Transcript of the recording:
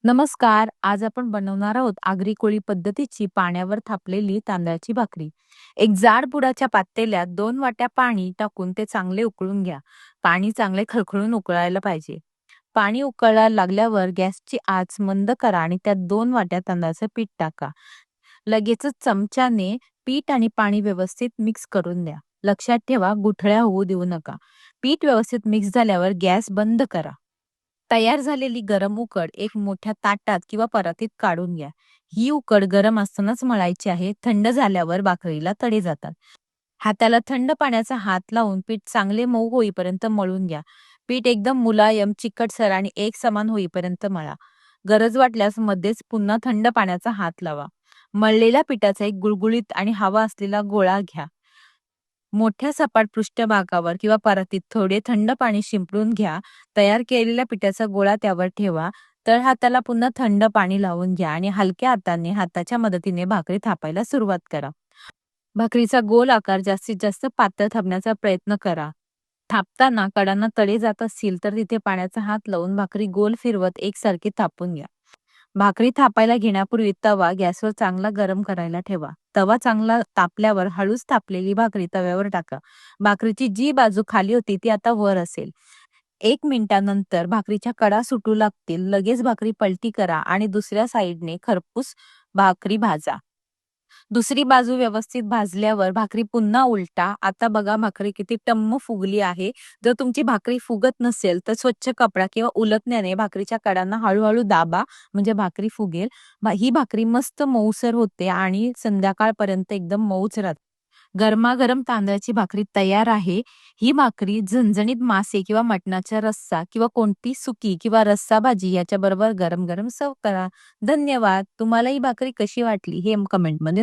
नमस्कार आज आपण बनवणार आहोत आगरी कोळी पद्धतीची पाण्यावर थापलेली तांदळाची भाकरी. एक जाड बुडाच्या पातेल्यात दोन वाट्या पाणी टाकून ते चांगले उकळून घ्या. पाणी चांगले खळखळून उकळायला पाहिजे. पाणी उकळायला लागल्यावर गॅसची आच मंद करा आणि त्यात दोन वाट्या तांदळाचं पीठ टाका. लगेचच चमच्याने पीठ आणि पाणी व्यवस्थित मिक्स करून द्या. लक्षात ठेवा गुठळ्या होऊ देऊ नका. पीठ व्यवस्थित मिक्स झाल्यावर गॅस बंद करा. तयार झालेली गरम उकड एक मोठ्या ताटात किंवा परातीत काढून घ्या. ही उकड गरम असतानाच मळायची आहे थंड झाल्यावर भाकरीला तडे जातात. हाताला थंड पाण्याचा हात लावून पीठ चांगले मऊ होईपर्यंत मळून घ्या. पीठ एकदम मुलायम चिकटसर आणि एक समान होईपर्यंत मळा. गरज वाटल्यास मध्येच पुन्हा थंड पाण्याचा हात लावा. मळलेल्या पिठाचा एक गुळगुळीत आणि हवा असलेला गोळा घ्या. मोठ्या सपाट पृष्ठभागावर किंवा परातीत थोडे थंड पाणी शिंपडून घ्या. तयार केलेल्या पिठाचा गोळा त्यावर ठेवा. तळ हाताला पुन्हा थंड पाणी लावून घ्या आणि हलक्या हाताने हाताच्या मदतीने भाकरी थापायला सुरुवात करा. भाकरीचा गोल आकार जास्तीत जास्त पातळ थापण्याचा प्रयत्न करा. थापताना कडांना तळे जात असतील तर तिथे पाण्याचा हात लावून भाकरी गोल फिरवत एकसारखी थापून घ्या. भाकरी थापायला घेण्यापूर्वी तवा गॅसवर चांगला गरम करायला ठेवा. तवा चांगला तापल्यावर हळूच तापलेली भाकरी तव्यावर टाका. भाकरीची जी बाजू खाली होती ती आता वर असेल. एक मिनिटानंतर भाकरीच्या कडा सुटू लागतील. लगेच भाकरी पलटी करा आणि दुसऱ्या साईडने खरपूस भाकरी भाजा. दुसरी बाजू व्यवस्थित भाजल्यावर भाकरी पुन्हा उलटा. आता बघा भाकरी किती टम्म फुगली आहे. जर तुमची भाकरी फुगत नसेल तर स्वच्छ कपडा किंवा उलटण्याने भाकरीच्या कडांना हळूहळू दाबा म्हणजे भाकरी फुगेल. ही भाकरी मस्त मऊसर होते आणि संध्याकाळपर्यंत एकदम मऊच राहते. गरमागरम तांदळाची भाकरी तयार आहे. ही भाकरी झणझणीत मासे किंवा मटणाचा रस्सा किंवा कोणती सुकी किंवा रस्सा भाजी याच्या बरोबर गरम गरम सर्व करा. धन्यवाद. तुम्हाला ही भाकरी कशी वाटली हे कमेंटमध्ये